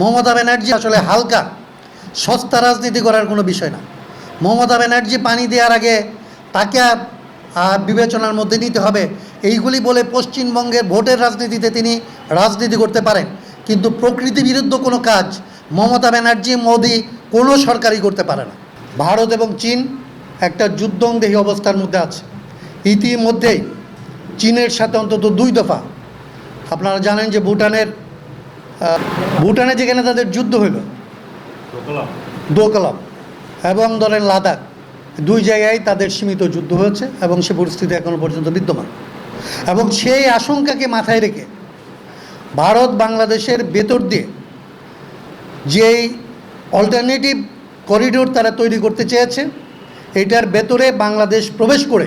মমতা ব্যানার্জি আসলে হালকা, সস্তা রাজনীতি করার কোনো বিষয় না। মমতা ব্যানার্জি পানি দেওয়ার আগে তাকে বিবেচনার মধ্যে নিতে হবে। এইগুলি বলে পশ্চিমবঙ্গের ভোটের রাজনীতিতে তিনি রাজনীতি করতে পারেন। কিন্তু প্রকৃতি বিরুদ্ধ কোনো কাজ মমতা ব্যানার্জি, মোদি কোনো সরকারই করতে পারে না। ভারত এবং চীন একটা যুদ্ধংদেহী অবস্থার মধ্যে আছে। ইতিমধ্যেই চীনের সাথে অন্তত দুই দফা। আপনারা জানেন যে ভুটানের ভুটানে যেখানে তাদের যুদ্ধ হইল। দোকলাম। এবং ধরেন লাদাখ, দুই জায়গায় তাদের সীমিত যুদ্ধ হয়েছে এবং সে পরিস্থিতি এখনও পর্যন্ত বিদ্যমান। এবং সেই আশঙ্কাকে মাথায় রেখে ভারত বাংলাদেশের ভেতর দিয়ে যেই অল্টারনেটিভ করিডোর তারা তৈরি করতে চেয়েছে, এটার ভেতরে বাংলাদেশ প্রবেশ করে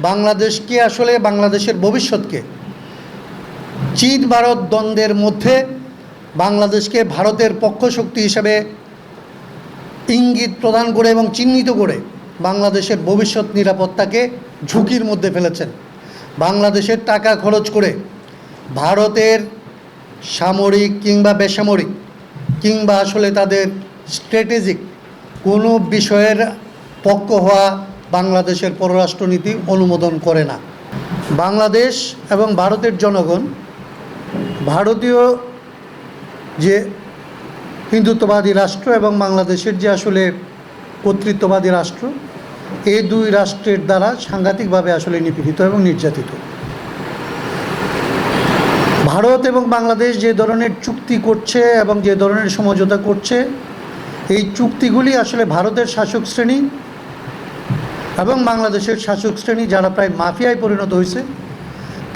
বাংলাদেশকে আসলে বাংলাদেশের ভবিষ্যৎকে চীন ভারত দ্বন্দ্বের মধ্যে বাংলাদেশকে ভারতের পক্ষ শক্তি হিসাবে ইঙ্গিত প্রদান করে এবং চিহ্নিত করে বাংলাদেশের ভবিষ্যৎ নিরাপত্তাকে ঝুঁকির মধ্যে ফেলেছেন। বাংলাদেশের টাকা খরচ করে ভারতের সামরিক কিংবা বেসামরিক কিংবা আসলে তাদের স্ট্র্যাটেজিক কোনো বিষয়ের পক্ষ হওয়া বাংলাদেশের পররাষ্ট্রনীতি অনুমোদন করে না। বাংলাদেশ এবং ভারতের জনগণ ভারতীয় হিন্দুত্ববাদী রাষ্ট্র এবং বাংলাদেশের যে আসলে কর্তৃত্ববাদী রাষ্ট্র এই দুই রাষ্ট্রের দ্বারা সাংঘাতিকভাবে আসলে নিপীড়িত এবং নির্যাতিত। ভারত এবং বাংলাদেশ যে ধরনের চুক্তি করছে এবং যে ধরনের সমঝোতা করছে, এই চুক্তিগুলি আসলে ভারতের শাসক শ্রেণি এবং বাংলাদেশের শাসক শ্রেণি যারা প্রায় মাফিয়ায় পরিণত হয়েছে,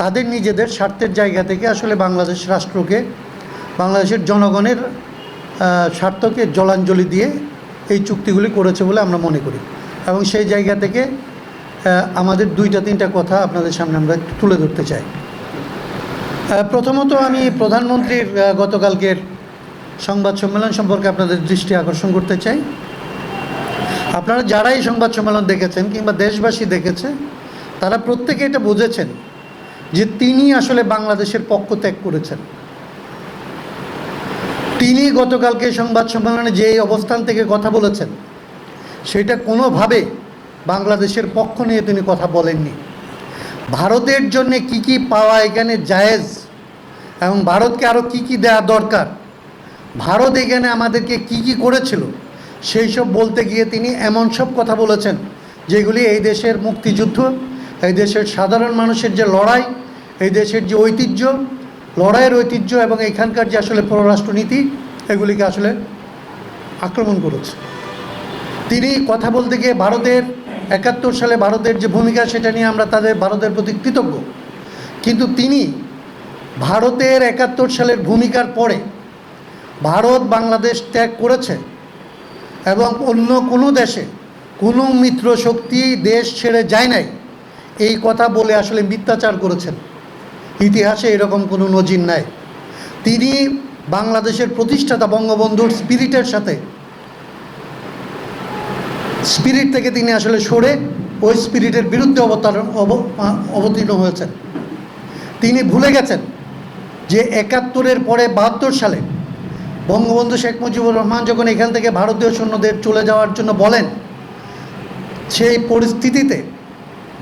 তাদের নিজেদের স্বার্থের জায়গা থেকে আসলে বাংলাদেশ রাষ্ট্রকে বাংলাদেশের জনগণের স্বার্থকে জলাঞ্জলি দিয়ে এই চুক্তিগুলি করেছে বলে আমরা মনে করি। এবং সেই জায়গা থেকে আমাদের দুইটা, তিনটা কথা আপনাদের সামনে আমরা তুলে ধরতে চাই। প্রথমত আমি প্রধানমন্ত্রীর গতকালকের সংবাদ সম্মেলন সম্পর্কে আপনাদের দৃষ্টি আকর্ষণ করতে চাই। আপনারা যারাই সংবাদ সম্মেলন দেখেছেন কিংবা দেশবাসী দেখেছে, তারা প্রত্যেকে এটা বুঝেছেন যে তিনি আসলে বাংলাদেশের পক্ষ ত্যাগ করেছেন। তিনি গতকালকে সংবাদ সম্মেলনে যে অবস্থান থেকে কথা বলেছেন, সেটা কোনোভাবে বাংলাদেশের পক্ষ নিয়ে তিনি কথা বলেননি। ভারতের জন্য কি কি পাওয়া এখানে জায়েজ এবং ভারতকে আরও কি কি দেওয়া দরকার, ভারত এখানে আমাদেরকে কি কি করেছিল, সেই সব বলতে গিয়ে তিনি এমন সব কথা বলেছেন, যেগুলি এই দেশের মুক্তিযুদ্ধ, এই দেশের সাধারণ মানুষের যে লড়াই, এই দেশের যে ঐতিহ্য লড়াইয়ের ঐতিহ্য এবং এখানকার যে আসলে পররাষ্ট্রনীতি, এগুলিকে আসলে আক্রমণ করেছে। তিনি কথা বলতে গিয়ে ভারতের একাত্তর সালে ভারতের যে ভূমিকা, সেটা নিয়ে আমরা তাদের, ভারতের প্রতি কৃতজ্ঞ। কিন্তু তিনি ভারতের একাত্তর সালের ভূমিকার পরে ভারত বাংলাদেশ ত্যাগ করেছে এবং অন্য কোনো দেশে কোনো মিত্র শক্তি দেশ ছেড়ে যায় নাই। এই কথা বলে আসলে মিথ্যাচার করেছেন। ইতিহাসে এরকম কোনো নজির নাই। তিনি বাংলাদেশের প্রতিষ্ঠাতা বঙ্গবন্ধুর স্পিরিটের সাথে। স্পিরিট থেকে তিনি আসলে সরে ওই স্পিরিটের বিরুদ্ধে অবতারণ, অব- অবতীর্ণ হয়েছেন। তিনি ভুলে গেছেন যে একাত্তরের পরে বাহাত্তর সালে বঙ্গবন্ধু শেখ মুজিবুর রহমান যখন এখান থেকে ভারতীয় সৈন্যদের চলে যাওয়ার জন্য বলেন, সেই পরিস্থিতিতে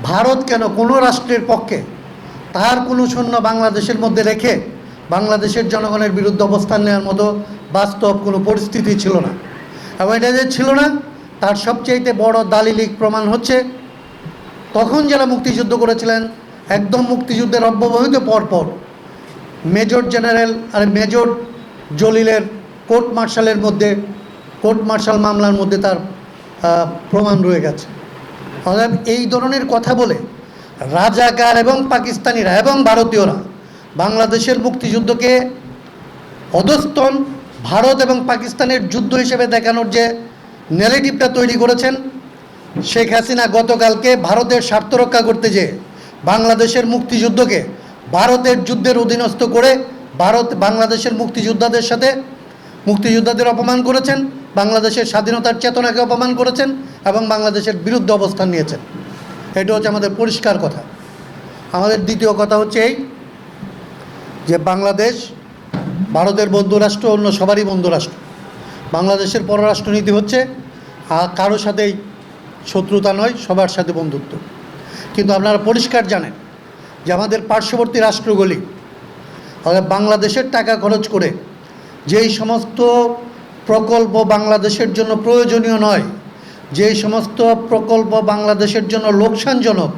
ভারত কেন কোনো রাষ্ট্রের পক্ষে তার কোনো শূন্য বাংলাদেশের মধ্যে রেখে বাংলাদেশের জনগণের বিরুদ্ধে অবস্থান নেওয়ার মতো বাস্তব কোনো পরিস্থিতি ছিল না। এবং এটা যে ছিল না, তার সবচাইতে বড় দালিলিক প্রমাণ হচ্ছে, তখন যারা মুক্তিযুদ্ধ করেছিলেন, একদম মুক্তিযুদ্ধের অব্যবহিত পরপর মেজর জেনারেল আর মেজর জলিলের কোর্ট মার্শালের মধ্যে, কোর্ট মার্শাল মামলার মধ্যে তার প্রমাণ রয়ে গেছে। অর্থাৎ এই ধরনের কথা বলে রাজাকার এবং পাকিস্তানিরা এবং ভারতীয়রা বাংলাদেশের মুক্তিযুদ্ধকে অধস্তন ভারত এবং পাকিস্তানের যুদ্ধ হিসেবে দেখানোর যে নেগেটিভটা তৈরি করেছেন শেখ হাসিনা গতকালকে ভারতের স্বার্থ রক্ষা করতে যেয়ে বাংলাদেশের মুক্তিযুদ্ধকে ভারতের যুদ্ধের অধীনস্থ করে ভারত বাংলাদেশের মুক্তিযোদ্ধাদের সাথে মুক্তিযোদ্ধাদের অপমান করেছেন, বাংলাদেশের স্বাধীনতার চেতনাকে অপমান করেছেন এবং বাংলাদেশের বিরুদ্ধে অবস্থান নিয়েছেন। এটা হচ্ছে আমাদের পরিষ্কার কথা। আমাদের দ্বিতীয় কথা হচ্ছে এই যে বাংলাদেশ ভারতের বন্ধুরাষ্ট্র অন্য সবারই বন্ধুরাষ্ট্র। বাংলাদেশের পররাষ্ট্রনীতি হচ্ছে, আ- কারও সাথেই শত্রুতা নয়, সবার সাথে বন্ধুত্ব। কিন্তু আপনারা পরিষ্কার জানেন যে আমাদের পার্শ্ববর্তী রাষ্ট্রগুলি বাংলাদেশের টাকা খরচ করে যেই সমস্ত প্রকল্প বাংলাদেশের জন্য প্রয়োজনীয় নয় যেই সমস্ত প্রকল্প বাংলাদেশের জন্য লোকসানজনক,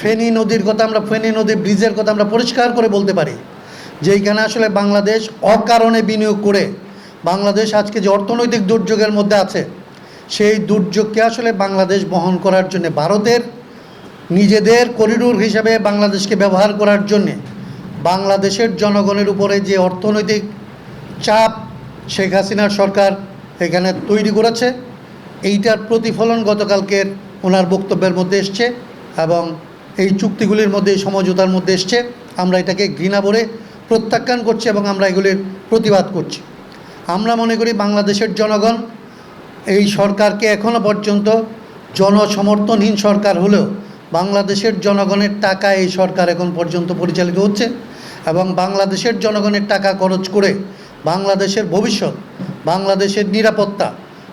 ফেনী নদীর কথা আমরা, ফেনী নদীর ব্রিজের কথা আমরা পরিষ্কার করে বলতে পারি, যেইখানে আসলে বাংলাদেশ অকারণে বিনিয়োগ করে, বাংলাদেশ আজকে যে অর্থনৈতিক দুর্যোগের মধ্যে আছে, সেই দুর্যোগকে আসলে বাংলাদেশ বহন করার জন্য, ভারতের নিজেদের করিডোর হিসাবে বাংলাদেশকে ব্যবহার করার জন্যে, বাংলাদেশের জনগণের উপরে যে অর্থনৈতিক চাপ শেখ হাসিনার সরকার এখানে তৈরি করেছে এইটার প্রতিফলন গতকালকের ওনার বক্তব্যের মধ্যে এসছে এবং এই চুক্তিগুলির মধ্যে সমঝোতার মধ্যে এসছে। আমরা এটাকে ঘৃণা ভরে প্রত্যাখ্যান করছি এবং আমরা এগুলির প্রতিবাদ করছি। আমরা মনে করি বাংলাদেশের জনগণ এই সরকারকে এখনও পর্যন্ত জনসমর্থনহীন সরকার হলেও বাংলাদেশের জনগণের টাকা এই সরকার এখন পর্যন্ত পরিচালিত হচ্ছে এবং বাংলাদেশের জনগণের টাকা খরচ করে বাংলাদেশের ভবিষ্যৎ, বাংলাদেশের নিরাপত্তা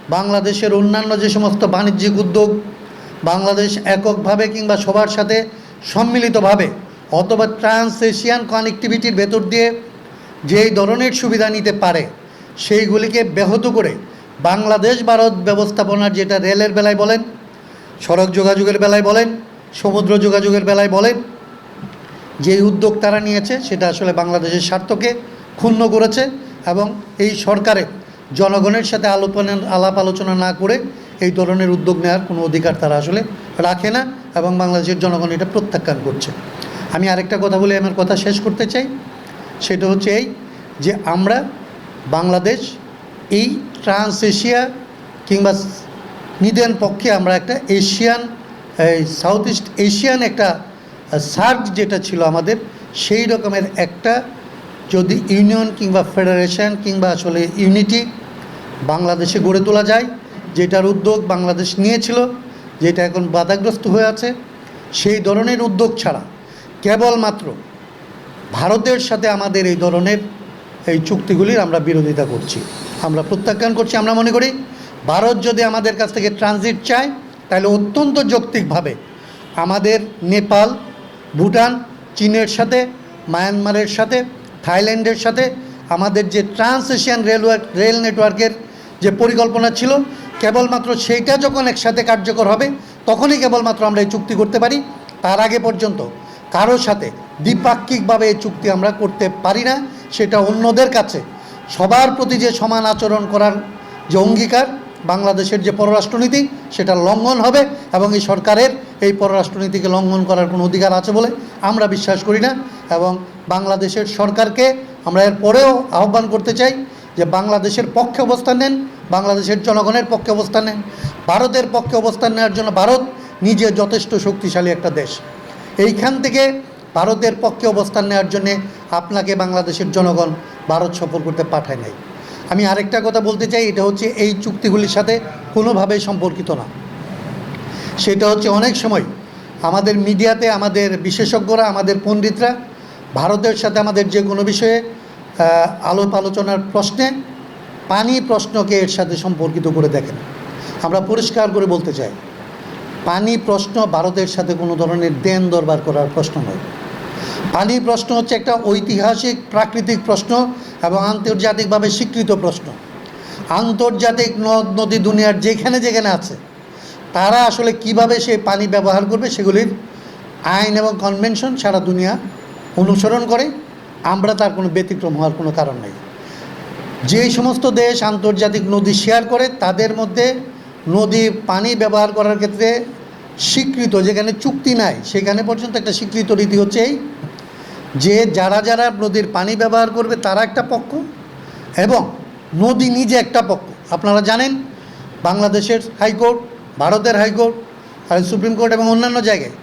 বাংলাদেশের অন্যান্য যে সমস্ত বাণিজ্যিক উদ্যোগ বাংলাদেশ এককভাবে কিংবা সবার সাথে সম্মিলিতভাবে অথবা ট্রান্স এশিয়ান কানেক্টিভিটির ভেতর দিয়ে যেই ধরনের সুবিধা নিতে পারে, সেইগুলিকে ব্যাহত করে বাংলাদেশ ভারত ব্যবস্থাপনার যেটা রেলের বেলায় বলেন, সড়ক যোগাযোগের বেলায় বলেন, সমুদ্র যোগাযোগের বেলায় বলেন যে উদ্যোগ তারা নিয়েছে সেটা আসলে বাংলাদেশের স্বার্থকে ক্ষুণ্ণ করেছে এবং এই সরকারের জনগণের সাথে আলোচনা আলাপ আলোচনা না করে এই ধরনের উদ্যোগ নেওয়ার কোনো অধিকার তারা আসলে রাখে না এবং বাংলাদেশের জনগণ এটা প্রত্যাখ্যান করছে। আমি আরেকটা কথা বলে আমার কথা শেষ করতে চাই। সেটা হচ্ছে এই যে আমরা বাংলাদেশ এই ট্রান্স এশিয়া কিংবা নিদেন পক্ষে আমরা একটা এশিয়ান সাউথ ইস্ট এশিয়ান একটা সার্ক যেটা ছিল আমাদের, সেই রকমের একটা যদি ইউনিয়ন কিংবা ফেডারেশন কিংবা আসলে ইউনিটি বাংলাদেশে গড়ে তোলা যায়, যেটার উদ্যোগ বাংলাদেশ নিয়েছিল, যেটা এখন বাধাগ্রস্ত হয়ে আছে, সেই ধরনের উদ্যোগ ছাড়া কেবলমাত্র ভারতের সাথে আমাদের এই ধরনের এই চুক্তিগুলির আমরা বিরোধিতা করছি। আমরা প্রত্যাখ্যান করছি, আমরা মনে করি ভারত যদি আমাদের কাছ থেকে ট্রানজিট চায়, তাহলে অত্যন্ত যৌক্তিকভাবে আমাদের নেপাল, ভুটান, চীনের সাথে, মায়ানমারের সাথে থাইল্যান্ডের সাথে আমাদের যে ট্রান্স এশিয়ান রেলওয়ে, রেল নেটওয়ার্কের যে পরিকল্পনা ছিল, কেবলমাত্র সেইটা যখন একসাথে কার্যকর হবে, তখনই কেবলমাত্র আমরা এই চুক্তি করতে পারি। তার আগে পর্যন্ত কারোর সাথে দ্বিপাক্ষিকভাবে এই চুক্তি আমরা করতে পারি না, সেটা অন্যদের কাছে। সবার প্রতি যে সমান আচরণ করার যে অঙ্গীকার, বাংলাদেশের যে পররাষ্ট্রনীতি, সেটা লঙ্ঘন হবে এবং এই সরকারের এই পররাষ্ট্রনীতিকে লঙ্ঘন করার কোনো অধিকার আছে বলে আমরা বিশ্বাস করি না এবং বাংলাদেশের সরকারকে আমরা এর পরেও আহ্বান করতে চাই যে বাংলাদেশের পক্ষে অবস্থান নেন, বাংলাদেশের জনগণের পক্ষে অবস্থান নেন, ভারতের পক্ষে অবস্থান নেওয়ার জন্য ভারত নিজে যথেষ্ট শক্তিশালী একটা দেশ। এইখান থেকে ভারতের পক্ষে অবস্থান নেওয়ার জন্যে আপনাকে বাংলাদেশের জনগণ ভারত সফর করতে পাঠায় নাই। আমি আরেকটা কথা বলতে চাই, এটা হচ্ছে এই চুক্তিগুলির সাথে কোনোভাবেই সম্পর্কিত না। সেটা হচ্ছে অনেক সময় আমাদের মিডিয়াতে আমাদের বিশেষজ্ঞরা, আমাদের পণ্ডিতরা, ভারতের সাথে আমাদের যে কোনো বিষয়ে আলোপ আলোচনার প্রশ্নে পানি প্রশ্নকে এর সাথে সম্পর্কিত করে দেখেন। আমরা পরিষ্কার করে বলতে চাই, পানি প্রশ্ন ভারতের সাথে কোনো ধরনের দেন দরবার করার প্রশ্ন নয়। পানি প্রশ্ন হচ্ছে একটা ঐতিহাসিক, প্রাকৃতিক প্রশ্ন এবং আন্তর্জাতিকভাবে স্বীকৃত প্রশ্ন। আন্তর্জাতিক নদ, নদী, দুনিয়ার যেখানে যেখানে আছে তারা আসলে কীভাবে সেই পানি ব্যবহার করবে সেগুলির আইন এবং কনভেনশন সারা দুনিয়া অনুসরণ করে, আমরা তার কোনো ব্যতিক্রম হওয়ার কোনো কারণ নেই। যেই সমস্ত দেশ আন্তর্জাতিক নদী শেয়ার করে, তাদের মধ্যে নদী পানি ব্যবহার করার ক্ষেত্রে স্বীকৃত, যেখানে চুক্তি নাই, সেখানে পর্যন্ত একটা স্বীকৃত রীতি হচ্ছে এই যে যারা যারা নদীর পানি ব্যবহার করবে, তারা একটা পক্ষ এবং নদী নিজে একটা পক্ষ। আপনারা জানেন, বাংলাদেশের হাইকোর্ট ভারতের হাইকোর্ট আর সুপ্রিম কোর্ট এবং অন্যান্য জায়গায়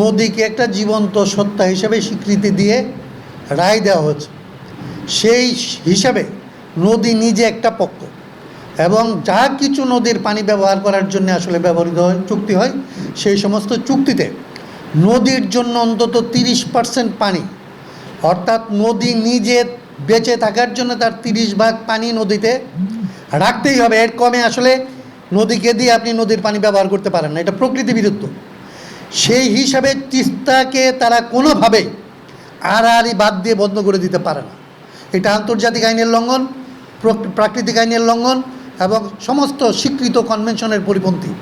নদীকে একটা জীবন্ত সত্তা হিসেবে স্বীকৃতি দিয়ে রায় দেওয়া হয়েছে। সেই হিসাবে নদী নিজে একটা পক্ষ এবং যা কিছু নদীর পানি ব্যবহার করার জন্য আসলে ব্যবহৃত হয়, চুক্তি হয়, সেই সমস্ত চুক্তিতে নদীর জন্য অন্তত তিরিশ পার্সেন্ট পানি, অর্থাৎ নদী নিজে বেঁচে থাকার জন্য তার তিরিশ ভাগ পানি নদীতে রাখতেই হবে। এর কমে আসলে নদীকে দিয়ে আপনি নদীর পানি ব্যবহার করতে পারেন না, এটা প্রকৃতি বিরুদ্ধ। সেই হিসাবে তিস্তাকে তারা কোনোভাবেই আড়াআড়ি বাদ দিয়ে বন্ধ করে দিতে পারে না। এটা আন্তর্জাতিক আইনের লঙ্ঘন প্রক- প্রাকৃতিক আইনের লঙ্ঘন এবং সমস্ত স্বীকৃত কনভেনশনের পরিপন্থী।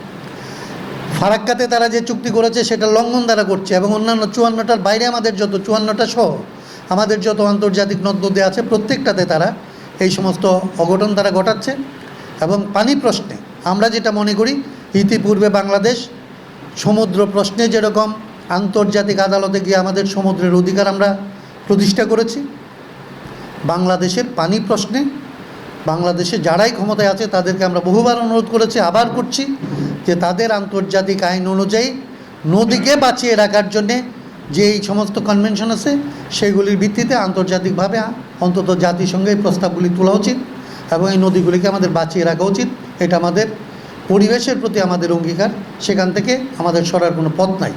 ফারাক্কাতে তারা যে চুক্তি করেছে, সেটা লঙ্ঘন দ্বারা করছে এবং অন্যান্য চুয়ান্নটার বাইরে আমাদের যত চুয়ান্নটা সহ, আমাদের যত আন্তর্জাতিক নদ নদী আছে, প্রত্যেকটাতে তারা এই সমস্ত অঘটন তারা ঘটাচ্ছে এবং পানি প্রশ্নে আমরা যেটা মনে করি, ইতিপূর্বে বাংলাদেশ সমুদ্র প্রশ্নে যেরকম আন্তর্জাতিক আদালতে গিয়ে আমাদের সমুদ্রের অধিকার আমরা প্রতিষ্ঠা করেছি, বাংলাদেশের পানি প্রশ্নে, বাংলাদেশে যারাই ক্ষমতায় আছে তাদেরকে আমরা বহুবার অনুরোধ করেছি, আবার করছি যে তাদের আন্তর্জাতিক আইন অনুযায়ী নদীকে বাঁচিয়ে রাখার জন্যে যে এই সমস্ত কনভেনশন আছে, সেগুলির ভিত্তিতে আন্তর্জাতিকভাবে অন্তত জাতিসংঘে এই প্রস্তাবগুলি তোলা উচিত এবং এই নদীগুলিকে আমাদের বাঁচিয়ে রাখা উচিত। এটা আমাদের পরিবেশের প্রতি আমাদের অঙ্গীকার সেখান থেকে আমাদের সরার কোনো পথ নাই।